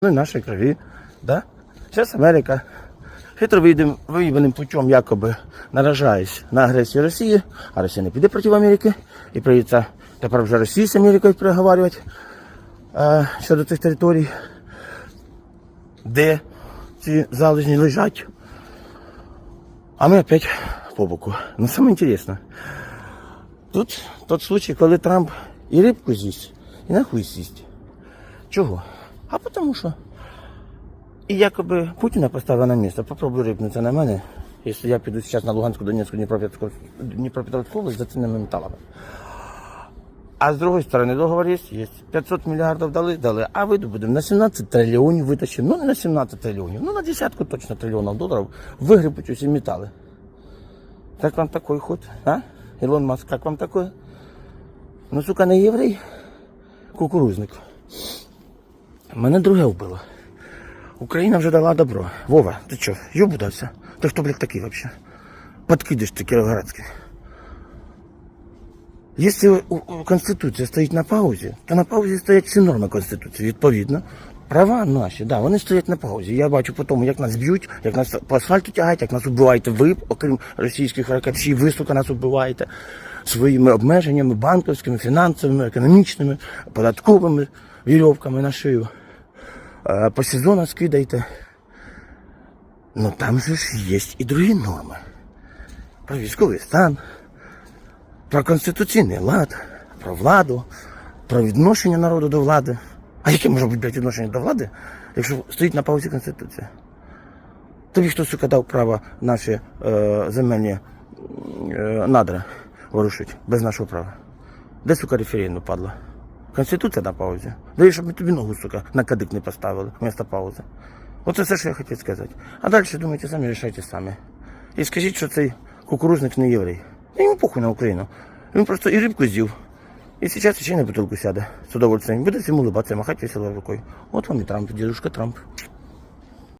в нашей крови, да? Сейчас Америка хитро вийдем, виявленим путем якоби наражаясь на агресію Росії, а Росія не піде проти Америки, і прийдеться тепер вже Росії з Америкою переговорювати е, щодо цих територій, де ці залежні лежать. А ми опять по боку. Ну, саме інтересне, тут тот случай, коли Трамп і рибку з'їсть, і нахуй з'їсть. Чого? А тому що. І якоби Путіна поставили на місце. Попробуй рипнутися на мене, якщо я піду зараз на Луганську, Донецьку, Дніпропетровську, область за цінними металами. А з другої сторони договор є, є. 500 мільярдів дали, дали, а видобудемо на 17 трильйонів витащимо. Ну не на 17 трильйонів, ну на десятку точно трильйонів доларів вигребуть усі метали. Как вам такой ход, а? Ілон Маск, как вам такое? Ну, сука, не єврей, кукурузник. Мене друге вбило. Україна вже дала добро. Вова, ти що, юбудався? Ти хто, блядь, такий вообще? Подкидиш ти Кіровоградський. Якщо Конституція стоїть на паузі, то на паузі стоять всі норми Конституції. Відповідно, права наші, да, вони стоять на паузі. Я бачу по тому, як нас б'ють, як нас по асфальту тягають, як нас вбиваєте ви, окрім російських ракет, ви, сука, нас вбиваєте своїми обмеженнями банківськими, фінансовими, економічними, податковими вірьовками на шию. По сезону скидаєте. Ну там же ж є і другі норми. Про військовий стан, про конституційний лад, про владу, про відношення народу до влади. А яке може бути блядь, відношення до влади, якщо стоїть на паузі Конституція? Тобі хто, сука, дав право наші е, земельні е, надра ворушити без нашого права? Де, сука, референдум падла? Конституція на паузі. Дивіться, щоб ми тобі ногу, сука, на кадик не поставили вместо паузи. Оце все, що я хотів сказати. А далі думайте самі, рішайте самі. І скажіть, що цей кукурузник не єврей. Я йому похуй на Україну. Він просто і рибку з'їв. І зараз ще на бутилку сяде з удовольствием. Буде всім улыбатися, махати весело рукою. От вам і Трамп, дідушка Трамп.